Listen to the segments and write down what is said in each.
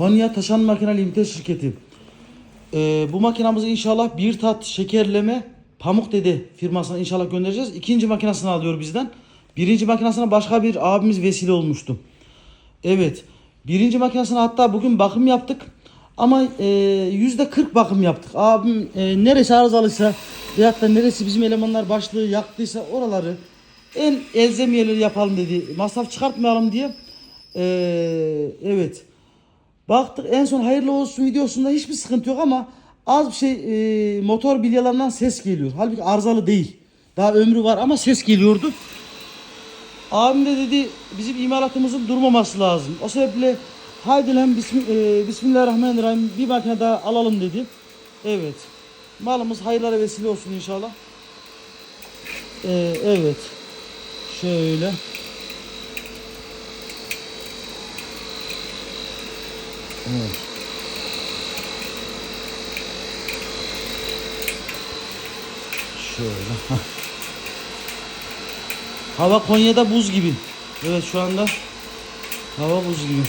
Konya Taşan Makine Limited şirketi. Ee, bu makinamızı inşallah bir tat şekerleme Pamuk Dede firmasına inşallah göndereceğiz. İkinci makinesini alıyor bizden. Birinci makinesine başka bir abimiz vesile olmuştu. Evet. Birinci makinesine hatta bugün bakım yaptık. Ama e, yüzde 40 bakım yaptık. Abim e, neresi arızalıysa veyahut da neresi bizim elemanlar başlığı yaktıysa oraları en elzem yerleri yapalım dedi. Masraf çıkartmayalım diye. E, evet. Baktık en son hayırlı olsun videosunda hiçbir sıkıntı yok ama az bir şey e, motor bilyalarından ses geliyor. Halbuki arızalı değil. Daha ömrü var ama ses geliyordu. Abim de dedi bizim imalatımızın durmaması lazım. O sebeple haydi lan bismi, e, Bismillahirrahmanirrahim bir makine daha alalım dedi. Evet. Malımız hayırlara vesile olsun inşallah. E, evet. Şöyle. Şöyle. Hava Konya'da buz gibi. Evet şu anda hava buz gibi.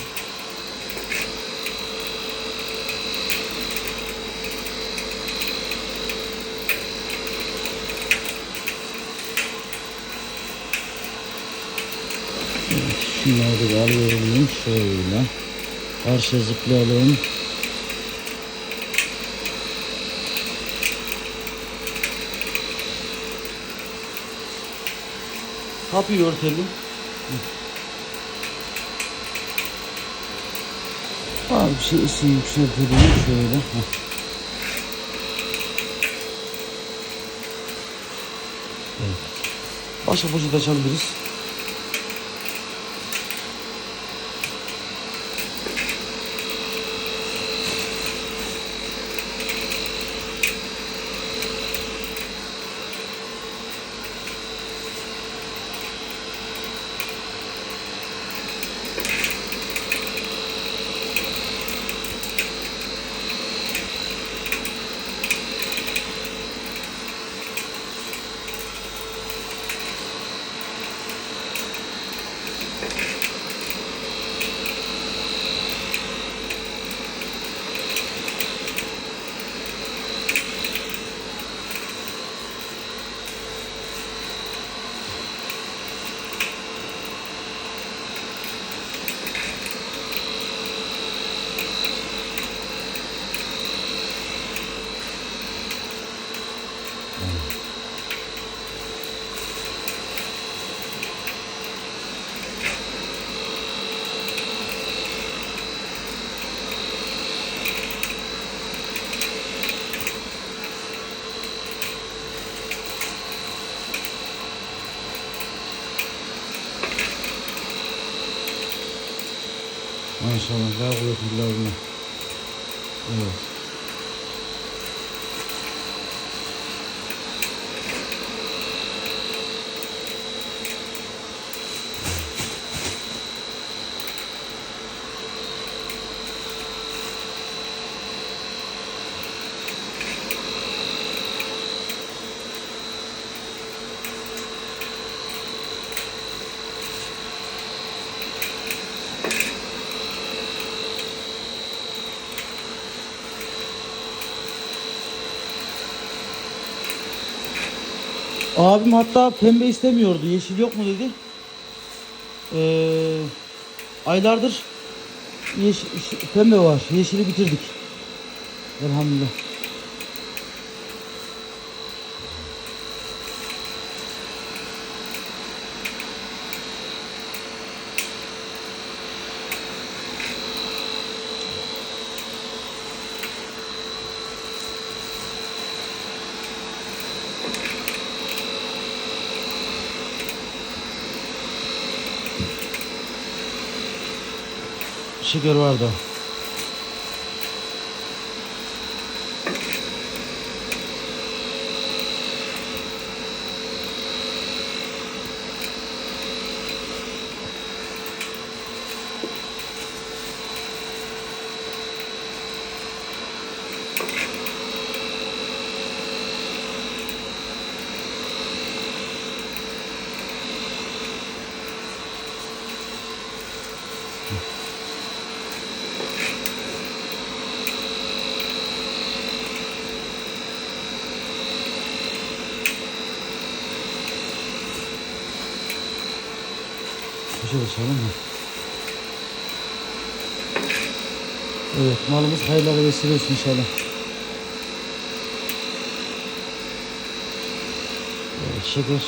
Şunları da alıyorum şöyle. Karşıya zıplayalım. Kapıyı örtelim. Var bir şey ısıyı yükseltelim şöyle. Heh. Evet. Başka poşet açabiliriz. Maşallah daha kuvvetli. Evet. Abim hatta pembe istemiyordu. Yeşil yok mu dedi. Ee, aylardır yeşil, pembe var. Yeşili bitirdik. Elhamdülillah. Şeker var açalım mı? Evet malımız hayırlara vesile olsun inşallah. Evet, şeker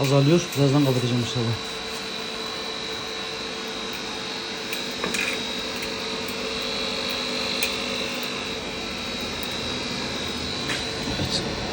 azalıyor. Birazdan kapatacağım inşallah. Evet.